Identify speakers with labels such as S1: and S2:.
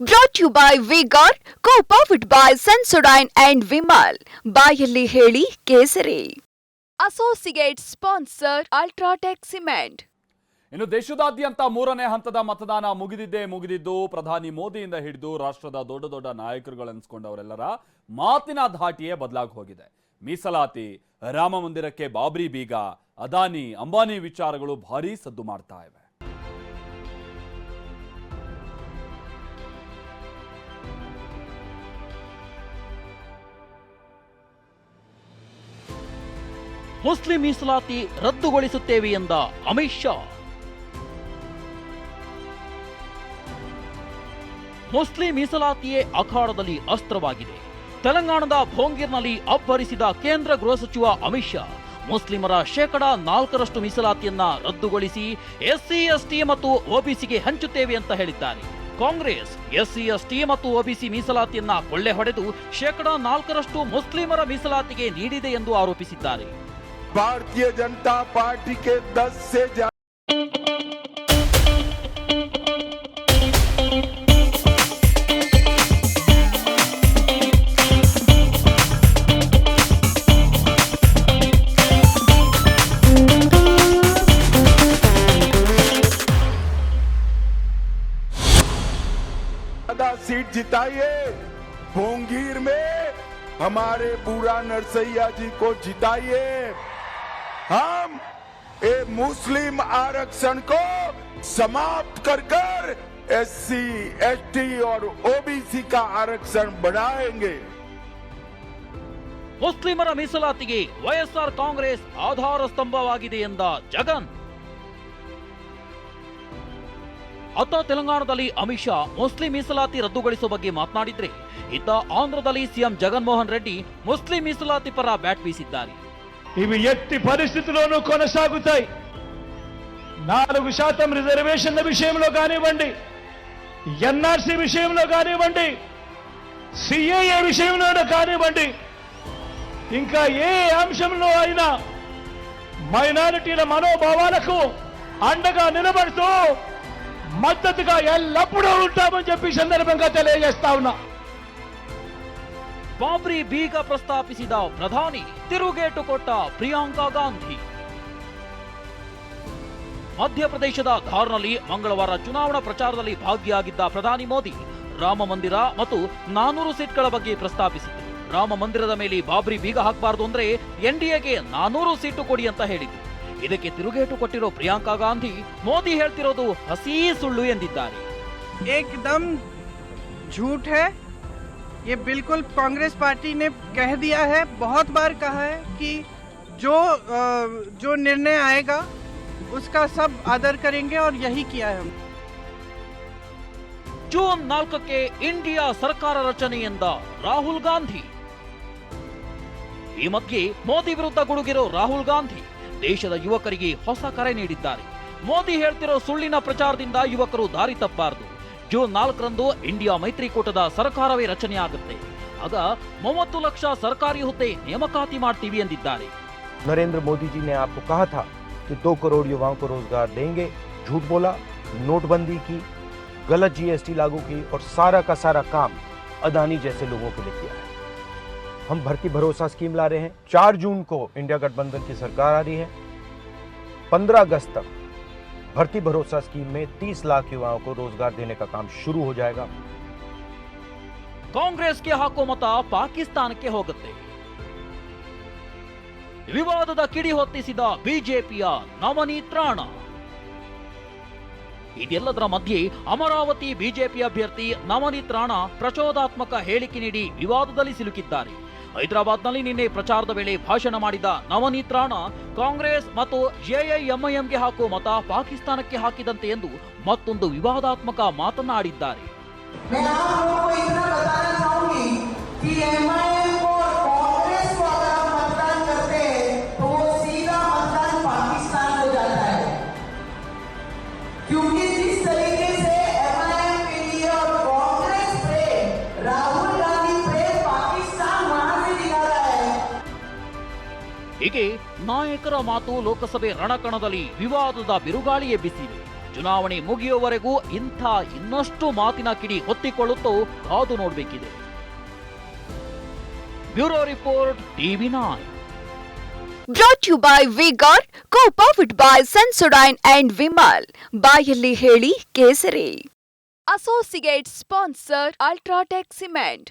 S1: Brought you by Vigor co powered by Sensodyne and Vimal ಬಾಯಲ್ಲಿ ಹೇಳಿ ಕೇಸರಿ. Associate sponsor UltraTech cement
S2: ಇನ್ನು ದೇಶದಾದ್ಯಂತ ಮೂರನೇ ಹಂತದ ಮತದಾನ ಮುಗಿದಿದ್ದೇ ಮುಗಿದಿದ್ದು ಪ್ರಧಾನಿ ಮೋದಿಯಿಂದ ಹಿಡಿದು ರಾಷ್ಟ್ರದ ದೊಡ್ಡ ದೊಡ್ಡ ನಾಯಕರುಗಳನ್ನಿಸ್ಕೊಂಡವರೆಲ್ಲರ ಮಾತಿನ ಧಾಟಿಯೇ ಬದಲಾಗಿ ಹೋಗಿದೆ. ಮೀಸಲಾತಿ ರಾಮ ಮಂದಿರಕ್ಕೆ ಬಾಬ್ರಿ ಬೀಗ ಅದಾನಿ ಅಂಬಾನಿ ವಿಚಾರಗಳು ಭಾರೀ ಸದ್ದು ಮಾಡ್ತಾ ಇವೆ.
S3: ಮುಸ್ಲಿಂ ಮೀಸಲಾತಿ ರದ್ದುಗೊಳಿಸುತ್ತೇವೆ ಎಂದ ಅಮಿತ್ ಶಾ. ಮುಸ್ಲಿಂ ಮೀಸಲಾತಿಯೇ ಅಖಾಡದಲ್ಲಿ ಅಸ್ತ್ರವಾಗಿದೆ. ತೆಲಂಗಾಣದ ಭೋಂಗಿರ್ನಲ್ಲಿ ಅಬ್ಬರಿಸಿದ ಕೇಂದ್ರ ಗೃಹ ಸಚಿವ ಅಮಿತ್ ಶಾ, ಮುಸ್ಲಿಮರ ಶೇಕಡ ನಾಲ್ಕರಷ್ಟು ಮೀಸಲಾತಿಯನ್ನ ರದ್ದುಗೊಳಿಸಿ ಎಸ್ಸಿ, ಎಸ್ಟಿ ಮತ್ತು ಒಬಿಸಿಗೆ ಹಂಚುತ್ತೇವೆ ಅಂತ ಹೇಳಿದ್ದಾರೆ. ಕಾಂಗ್ರೆಸ್, ಎಸ್ಸಿ, ಎಸ್ಟಿ ಮತ್ತು ಒಬಿಸಿ ಮೀಸಲಾತಿಯನ್ನ ಕೊಳ್ಳೆ ಹೊಡೆದು ಶೇಕಡ ನಾಲ್ಕರಷ್ಟು ಮುಸ್ಲಿಮರ ಮೀಸಲಾತಿಗೆ ನೀಡಿದೆ ಎಂದು ಆರೋಪಿಸಿದ್ದಾರೆ.
S4: भारतीय जनता पार्टी के 10 से ज़्यादा सीट जिताइए। भोंगीर में हमारे पूरा नरसैया जी को जिताइए। हम ए मुस्लिम आरक्षण को समाप्त कर कर एससी, एसटी और ओबीसी का आरक्षण बढ़ाएंगे
S3: ಮುಸ್ಲಿಮರ ಮೀಸಲಾತಿಗೆ ವೈಎಸ್ಆರ್ ಕಾಂಗ್ರೆಸ್ ಆಧಾರ ಸ್ತಂಭವಾಗಿದೆ ಎಂದ ಜಗನ್ ಅತ್ತ ತೆಲಂಗಾಣದಲ್ಲಿ ಅಮಿತ್ ಶಾ ಮುಸ್ಲಿಂ ಮೀಸಲಾತಿ ರದ್ದುಗೊಳಿಸುವ ಬಗ್ಗೆ ಮಾತನಾಡಿದ್ರೆ ಇತ್ತ ಆಂಧ್ರದಲ್ಲಿ ಸಿಎಂ ಜಗನ್ಮೋಹನ್ ರೆಡ್ಡಿ ಮುಸ್ಲಿಂ ಮೀಸಲಾತಿ ಪರ ಬ್ಯಾಟ್ ಬೀಸಿದ್ದಾರೆ
S5: ఇవి ఎట్టి పరిస్థితుల్లోనూ కొనసాగుతాయి. నాలుగు శాతం రిజర్వేషన్ల విషయంలో కానివ్వండి ఎన్ఆర్సీ విషయంలో కానివ్వండి సిఏఏ విషయంలోనూ కానివ్వండి ఇంకా ఏ అంశంలో అయినా మైనారిటీల మనోభావాలకు అండగా నిలబడుతూ మద్దతుగా ఎల్లప్పుడూ ఉంటామని చెప్పి సందర్భంగా తెలియజేస్తా ఉన్నా.
S3: ಬಾಬ್ರಿ ಬೀಗ ಪ್ರಸ್ತಾಪಿಸಿದ ಪ್ರಧಾನಿ ತಿರುಗೇಟು ಕೊಟ್ಟ ಪ್ರಿಯಾಂಕಾ ಗಾಂಧಿ. ಮಧ್ಯಪ್ರದೇಶದ ಧಾರ್ನಲ್ಲಿ ಮಂಗಳವಾರ ಚುನಾವಣಾ ಪ್ರಚಾರದಲ್ಲಿ ಭಾಗಿಯಾಗಿದ್ದ ಪ್ರಧಾನಿ ಮೋದಿ ರಾಮ ಮಂದಿರ ಮತ್ತು ನಾನೂರು ಸೀಟ್ಗಳ ಬಗ್ಗೆ ಪ್ರಸ್ತಾಪಿಸಿದ್ದರು. ರಾಮ ಮಂದಿರದ ಮೇಲೆ ಬಾಬ್ರಿ ಬೀಗ ಹಾಕಬಾರದು ಅಂದ್ರೆ ಎನ್ಡಿಎಗೆ ನಾನೂರು ಸೀಟು ಕೊಡಿ ಅಂತ ಹೇಳಿದ್ರು. ಇದಕ್ಕೆ ತಿರುಗೇಟು ಕೊಟ್ಟಿರೋ ಪ್ರಿಯಾಂಕಾ ಗಾಂಧಿ ಮೋದಿ ಹೇಳ್ತಿರೋದು ಹಸಿ ಸುಳ್ಳು ಎಂದಿದ್ದಾರೆ.
S6: ये बिल्कुल कांग्रेस पार्टी ने कह दिया है बहुत बार कहा है कि जो अ, जो निर्णय आएगा उसका सब आदर करेंगे और यही किया है हम
S3: ಜೂನ್ ನಾಲ್ಕಕ್ಕೆ ಇಂಡಿಯಾ ಸರ್ಕಾರ ರಚನೆ ಎಂದ ರಾಹುಲ್ ಗಾಂಧಿ ಈ ಮಧ್ಯೆ ಮೋದಿ ವಿರುದ್ಧ ಗುಡುಗಿರೋ ರಾಹುಲ್ ಗಾಂಧಿ ದೇಶದ ಯುವಕರಿಗೆ ಹೊಸ ಕರೆ ನೀಡಿದ್ದಾರೆ ಮೋದಿ ಹೇಳ್ತಿರೋ ಸುಳ್ಳಿನ ಪ್ರಚಾರದಿಂದ ಯುವಕರು ದಾರಿ ತಪ್ಪಬಾರದು ಜೂನ್ ನಾಲ್ಕರಂದು ಇಂಡಿಯಾ ಮೈತ್ರಿಕೂಟದ ಸರ್ಕಾರವೇ ರಚನೆಯಾಗುತ್ತೆ ಆಗ ಮೂವತ್ತು ಲಕ್ಷ ಸರ್ಕಾರಿ ಹುದ್ದೆ ನೇಮಕಾತಿ ಮಾಡ್ತೀವಿ ಎಂದಿದ್ದಾರೆ
S7: नरेंद्र मोदी जी ने आपको कहा था कि दो करोड़ युवाओं को रोजगार देंगे झूठ बोला नोटबंदी की गलत जीएसटी लागू की और सारा का सारा काम अदानी जैसे लोगों के लिए किया है हम भर्ती भरोसा स्कीम ला रहे हैं चार जून को इंडिया गठबंधन की सरकार आ रही है पंद्रह अगस्त तक भर्ती भरोसा स्कीम में 30 लाख युवाओं को रोजगार देने का काम शुरू हो जाएगा
S3: ಕಾಂಗ್ರೆಸ್ಗೆ ಹಾಕೋ ಮತ ಪಾಕಿಸ್ತಾನಕ್ಕೆ ಹೋಗುತ್ತೆ ವಿವಾದದ ಕಿಡಿ ಹೊತ್ತಿಸಿದ ಬಿಜೆಪಿಯ ನವನೀತ್ ರಾಣ ಇದೆಲ್ಲದರ ಮಧ್ಯೆ ಅಮರಾವತಿ ಬಿಜೆಪಿ ಅಭ್ಯರ್ಥಿ ನವನೀತ್ ರಾಣ ಪ್ರಚೋದಾತ್ಮಕ ಹೇಳಿಕೆ ನೀಡಿ ವಿವಾದದಲ್ಲಿ ಸಿಲುಕಿದ್ದಾರೆ ಹೈದರಾಬಾದ್ನಲ್ಲಿ ನಿನ್ನೆ ಪ್ರಚಾರದ ವೇಳೆ ಭಾಷಣ ಮಾಡಿದ ನವನೀತ್ ರಾಣ ಕಾಂಗ್ರೆಸ್ ಮತ್ತು ಎಐಎಂಐಎಂಗೆ ಹಾಕುವ ಮತ ಪಾಕಿಸ್ತಾನಕ್ಕೆ ಹಾಕಿದಂತೆ ಎಂದು ಮತ್ತೊಂದು ವಿವಾದಾತ್ಮಕ ಮಾತನಾಡಿದ್ದಾರೆ ಹೀಗೆ ನಾಯಕರ ಮಾತು ಲೋಕಸಭೆ ರಣಕಣದಲ್ಲಿ ವಿವಾದದ ಬಿರುಗಾಳಿ ಎಬ್ಬಿಸಿವೆ ಚುನಾವಣೆ ಮುಗಿಯುವವರೆಗೂ ಇಂಥ ಇನ್ನಷ್ಟು ಮಾತಿನ ಕಿಡಿ ಹೊತ್ತಿಕೊಳ್ಳುತ್ತೋ ಕಾದು ನೋಡಬೇಕಿದೆ. Bureau report TV nine
S1: Brought to by by Vigor, co-powered by Sensodyne and Vimal. ಬಾಯಲ್ಲಿ ಹೇಳಿ ಕೇಸರಿ. Associate sponsor UltraTech cement